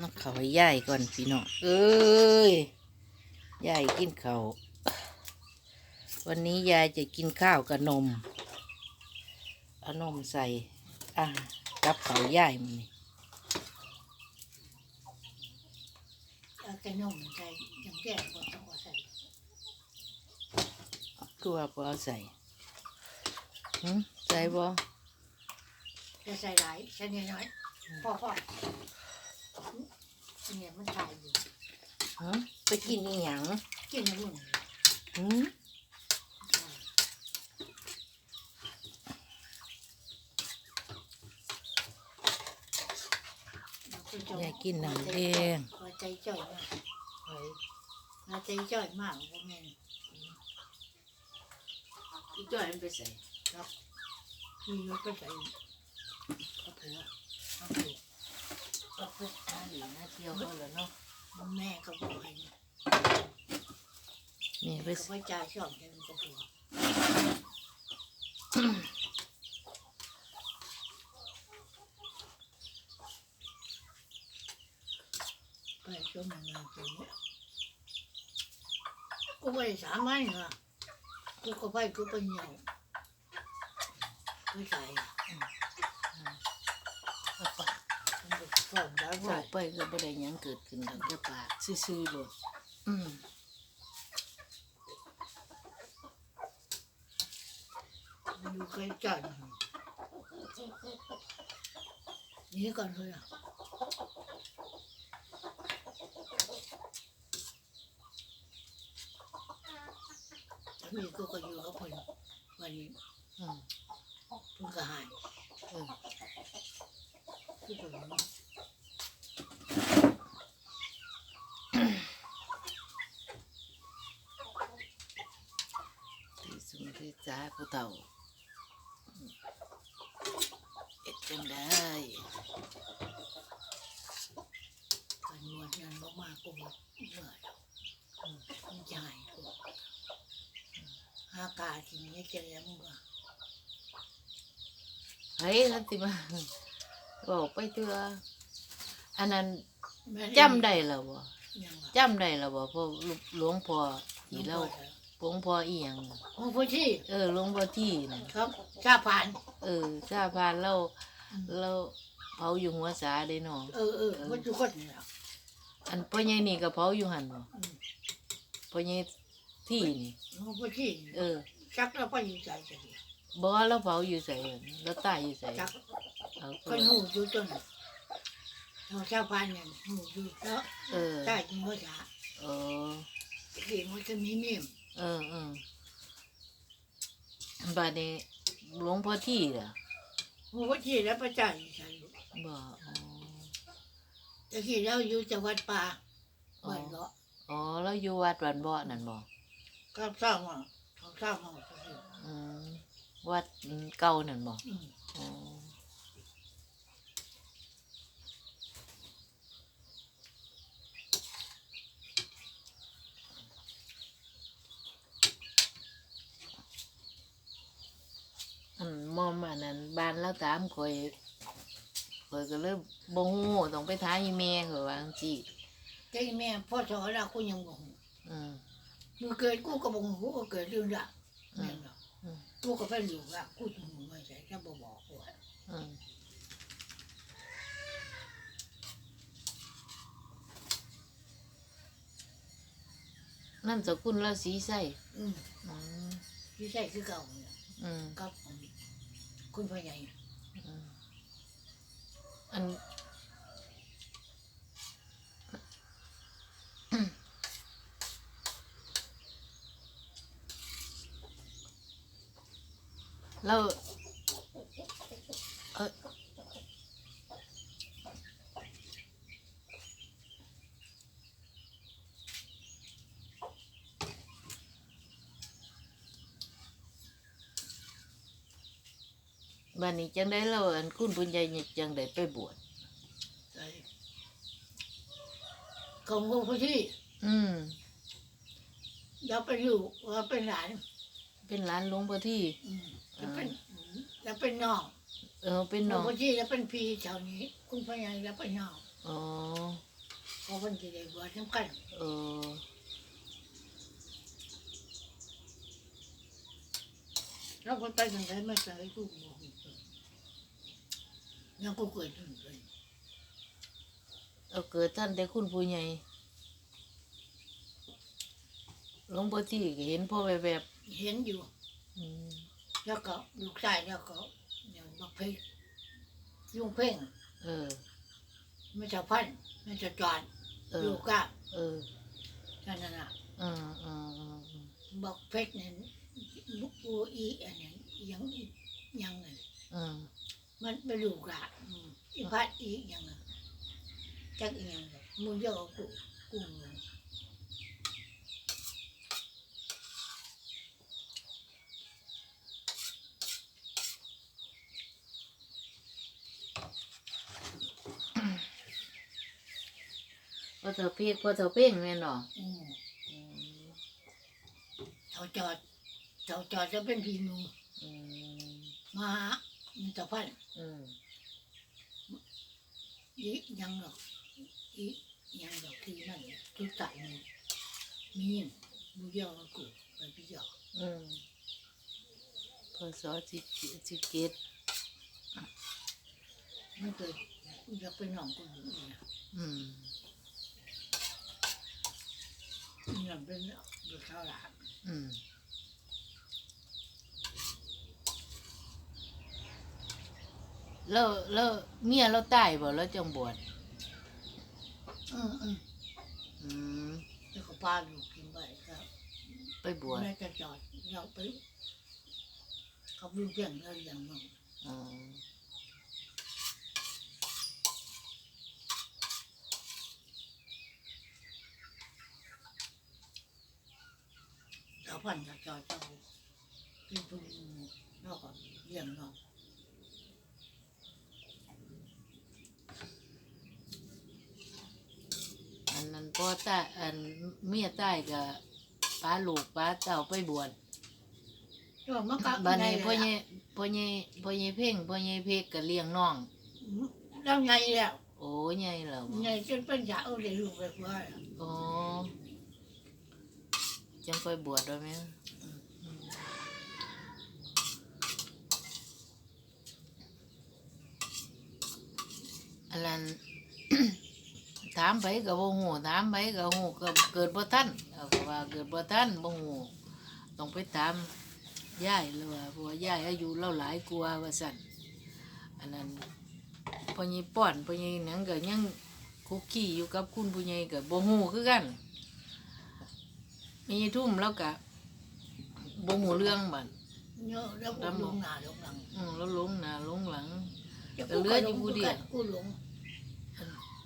นักเขาให้ยายก่อนพี่น้องเอ้ยยายกินข้าววันนี้ยายจะกินข้าวกับนมเอานมใส่อะกับเขาวยายมันนี่เอาแต่นมใส่ยังแก่กว่าต้องเอาใส่คือว่าบ่เอาใส่หึใส่บ่จะใส่หลายใส่น้อยๆพอพออัน เนี่ยมันถ่ายอยู่หึไปกินอีหยังกินน้ำมันหึยายกินน้ำแดงพอใจจ่อยมากพอใจจ่อยมากพ่อแม่อีจ้อยมันไปใส่มีรถไปใส่กระเพือเอาเผือ ก็เพิ่งมาหลีมาเที่ยวเขาแล้วเนาะแม่ก็บอกให้นี่ไปก็ว่าจ่ายชอบจะเป็นกระเพือไปช่วงนั้นเราจะเนี่ยกูไปสามวันเหรอกูก็ไปกูไปเหนียวกูใส่ เอาปาก มันไปสอนได้บบ่อกไปก็บ่ได้หยังเกิดขึ้นทางแค่ปากซื่อๆโลดอืมมันอยู่ใกล้กันนี่ก่อนเลยอะแล้วมีกูก็อยู่กับคนวันนี้อืมเพิ่งก็หายเออที่ตรงนี้ ที่สุนที่ จ้าผู้เฒ่าเอ็ดจังได้การนวดนั้นบ่มากกูบ่เหนื่อยอืมมันจะหายกูอากาศทีนี้จะแล้วมึงก็เฮ้ยนั่นสิมาบอกไปเถอะอันนั้นจำได้แล้วบ่จำได้แล้วบ่พราะหลวงพ่อที่เรา วงพ่ออีหยังน่ะโอ้พ่อที่เออหลวงพ่อที่น่ะครับชาผ่าน เออชาพานเราเราเผาอยู่หัวสาเด้เนาะเออเออมันทุกคนเนี่ยอันพ่อใหญ่นี่ก็เผาอยู่หันบ่อืมพ่อใหญ่ที่นี่โอ้พ่อที่เออชักแล้วไปอยู่ใจจะดีบ่เราเผาอยู่ไสอะแล้วตายอยู่ไสชักเอาคนหูอยู่จนเราชาผ่านเนี่ยหูอยู่แล้วเออใต้จริงว่าจะเออเห็นมันจะมีเมียม เออเออบัดนี้หลวงพ่อที่ล่ะโอ้พ่อที่แล้วประจ่ายใส่อยู่บ่อ๋อแต่ที่เราอยู่จังหวัดป่าเหมือนก็อ๋อเราอยู่วัดวันบ่อนั่นบ่ก็สร้างมาเขาสร้างมาก็คืออืมวัดเก่านั่นบ่อืมอ๋ ออันมอมอันนั้นบ้านแล้วตามข่อยข่อยก็เลยบ่ฮู้ต้องไปถามอีแม่ข่อยว่าจังซี่แต่แม่พ่อสอนเรากูยังบ่ฮู้อืมมึงเกิดกูก็บ่ฮู้กูเกิดเรื่องละอืแม่มนบ่อืมกูก็เป็นอยู่ละกูถึงไม่ใช่จะบ่บอกกูอะอืมนั่นสกุลราศีไส้อืมอืมที่ใช่คือเก่าเนี่ย อืมกับคุณพ่อใหญ่อืมอันแล้ว บันนี้จังได้เราอันคุณปุญญาจังได้ไปบวชใช่ของกูพ่อที่อืมเราเป็นอยู่เราเป็นหลานเป็นหลานหลวงพ่อที่ อืมเราเป็นเราเป็นน้องเออเป็นหลน้วองงพ่อที่เราเป็นพี่แถวนี้ คุณพ่อใหญ่เราเป็นน้องอ๋อเพราะมันจะได้บวชน้ำกันเออ แล้วคนไปทางไหนไม่ไปกูบอกยังกูเกิดขึ้นเลยเอาเกิดท่านแต่คุณผู้ใหญ่หลวงพ่อที่ก็เห็นพ่อแบบแบบเห็นอยู่ๆอืมแล้วก็ลูกชายแล้วก็อย่างบักเพ่งลุงเพ่งเออ ไม่จะพันไม่จะจอดเออลูกก้าเออนั่นน่ะ อืมอืมอืมอืมบักเพ่งเนี่ย ลูกอูอีอันนี้ยังยังไงอืมมันเป็นลูกอะอืมอีพัดอียังไงจักอียังไงมึงเยอะกูกูงงพอเธอเพชรพ่อเธอเพ่งแม่นเนาะอืมอืมเขาจอด เขาจอดจะเป็นพี่มึงอืมมาหามันจะพันอืมอียังหรอกอียังหรอกที่นั่นทุกสายมีมีนมึงเยอะกูไปพี่เยอะอืมพศสิบสิบเจ็ดไม่เคยอยากเป็นน้องกูอยู่เนี่ย อืมอยากเป็นเด็กชาวหลานอืม แล้วแล้วเมียเราตายบ่แล้วจังบวชอืมอืมอืมแล้วก็พาอยู่กินไปครับไปบวชแม่จะจอดเราไปเขาอยู่เพียงเราอย่างนั้นอ๋อเราพันจะจอดเจ้าเป็นผู้นอกก็เลี้ยงนอก อันนั้นพ่อตายอันเมียตายกับป้าลูกป้าเต่าไปบวชก็มันก็บัดนี้พ่อไงใหญ่พ่อใหญ่พ่อใหญ่เพ่งพ่อใหญ่เพกก็เลี้ยงน้องแล้วไงแล้วโอ้ใหญ่แล้วบ่ไงจนเป็นยาเอาเลยลูกเลยว่าโอ้จังไปบวชด้วยไหมอันนั้น ถามไปก็บ่ฮู้ถามไปก็ฮู้ก็เกิดบ่ทันเอาก็ว่าเกิดบ่ทันบ่ฮู้ต้องไปถามยายเลยว่าเพราะว่ายายอายุเราหลายกว่าว่าซั่นอันนั้นพ่อใหญ่ป้อนพ่อใหญ่หนังก็ยังคุกกี้อยู่กับคุณผู้ใหญ่ก็บ่ฮู้คือกัน มีทุ่มแล้วก็บ่ฮู้เรื่องบัดเนาะแล้วกูลงหน้าลงหลังอืมแล้วหลงหน้าหลงหลังดี๋ยวเหลืออยู่ผู้เดียว กูหลง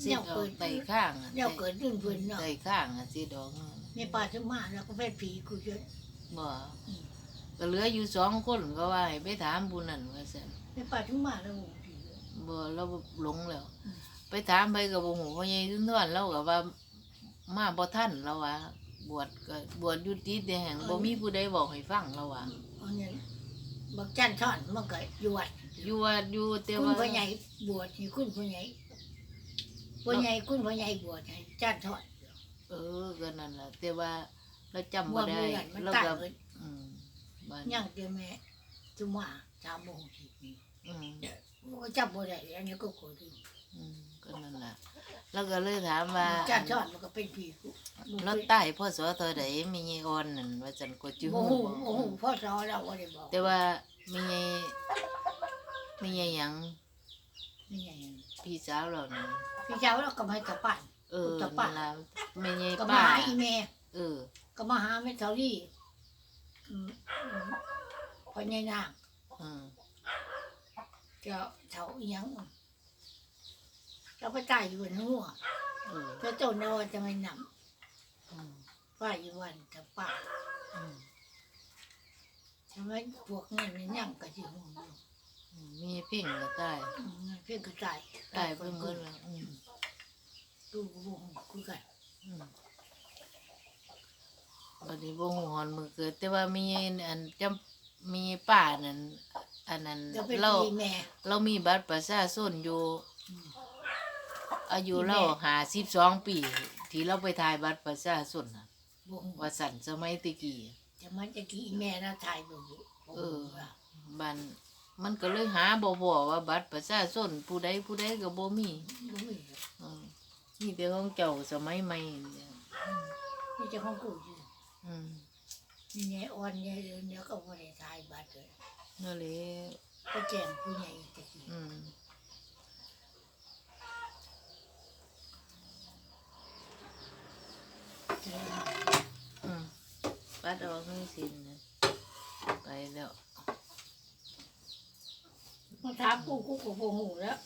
เสียเอาไตข้างอะเดี๋ยวเกิดขึ้นเพื่อนเนาะไตข้างอะสิดอกในป่าสมาแล้วก็เป็นผีกูเยอะ บ่อืม ก็เหลืออยู่สองคนก็ว่าให้ไปถามผู้นั้นว่าซั่นในป่าสมาแล้วผีเยอะ บ่เราหลงแล้ว อืม ไปถามไปก็บ่ฮู้พ่อใหญ่ทุนทวนเราก็ว่ามาบ่ทันเราว่า บวชก็บวชอยู่ติดแต่แห่งบ่มีผู้ใดบอกให้ฟังเราว่าอันนี้บักจันทอนมันก็อยู่วัดอยู่ว่าอยู่แต่คุณว่า พ่อใหญ่บวชนี่คุณพ่อใหญ่ พ่อใหญ่คุณพ่อใหญ่บวชให้จันทอนเออก็นั่นล่ะแต่ว่าเราจำบ่ว่าได้เมื่อนมันเราตายก็เลยอืมบ้านยังเดียวแม่จุมาสามโมงทีนี้อืมก็จับบ่ได้อันนี้ก็โกรธอืมก็นั่นล่ะแล้วก็เลยถามว่าจันทอนมันก็เป็นผีกูรถใต้พ่อสอเท่าใดมีเยอ่อนนั่นว่าจันก็จื้อโอ้ฮู้โหบ่โอ้โหพ่อสอนเราก็ได้บอกแต่ว่ามีเยมีเยห ยังนี่ไงพี่สาวเรานี่พี่เจ้าเราก็มาจะปั่นเออจะป้านั่นล่ะมีเยก็มาป้าหาอีเมเออ ก็มาหาแม่เทารี่อืมอืมพ่อใหญ่นางอืมเจ้าเถาอีหยังเจ้าไปตายอยู่บนหัวเออเจ้าเจ้าเนาจะไม่นอืมำป้าอยู่วันจะป้าอืมทำไมพวกเงินนี่ยังก็สิหูอยู่อื มมีเพ่งก็ตายอืมเงินเพื่อนก็ตายตายเพิ่งเมื่อแล้วอืมดูวงคุยกันอืมบัดนี้บ่ฮู้ฮอนมือเกิด แต่ว่ามีเยอันจำมีป้านั่นอันนั้นจะเป็นเราพี่แม่ เรามีบัตรประชาชนอยู่อืมอายุเราหาสิบสองปี ที่เราไปถ่ายบัตรประชาชนน่ะบ่ฮู้ว่าสันสมัยตะกี้ จะมันจะกี่แม่น่ะถ่ายบ่อยู่บ่เอฮู้อว่าบัน มันก็เลยหาบ่พอว่าบัตรประชาชนผู้ใดผู้ใดก็บ่มีบ่มีอืมมีแต่ของเจ้าสมัยใหม่เนี่ยนี่จะของกูอยู่อืมนี่ไงอ่อนเนี่ยเดี๋ยวเนี่ยก็บ่ได้ถ่ายบัตรเลยนั่นแหละก็แจ้งผู้ใหญ่ตะกี้อืมอืมปัดออกให้สิ้นนะไปแล้วมา ถามกูกูก็บ่ฮู้แล้ว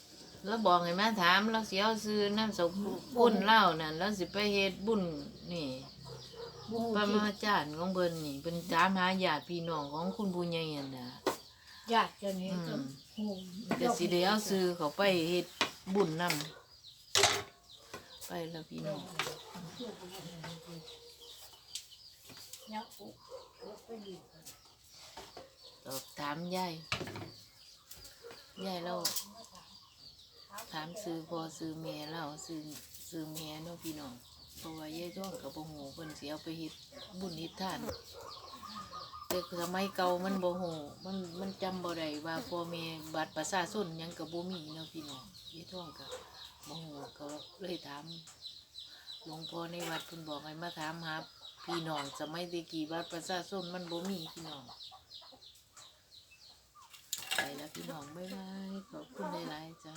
แล้วบอกให้มาถามเราเสียเอาซื้อน้ำสมบุญเล่านั่นแล้วสิไปเฮ็ดบุญนี่บ่ฮู้พระมที่หาจารย์ของเพิ่นนี่เป็นถามหาญาติพี่น้องของคุณผู้ใหญ่นั่นน่ะญาติเจ้านี่ก็อืมฮู้ก็สิได้เอาซื้อเขาไปเฮ็ดบุญนำไปแล้วพี่น้องเนี่ยกูกูไปอยู่ตอบถามยาย ยายเราถามซื้อพอซื้อแม่เราซื้อซื้อแม่เนาะพี่น้องเพราะว่ายายท้องกับบ่ฮู้เพิ่นสิเอาไปเฮ็ดบุญเฮ็ดทานแต่สมัยเก่ามันบ่ฮู้มันมันจำบ่ได้ว่าพ่อแม่บัตรประชาชนยังก็บ่มีเนาะพี่น้องยายท้องก็บ่ฮู้ก็เลยถามหลวงพ่อในวัดเพิ่นบอกให้มาถามหาพี่น้องสมัยตะกี้บัตรประชาชนมันบ่มีพี่น้อง ไปแล้วพี่น้องบ๊ายบายขอบคุณหลายๆจ้า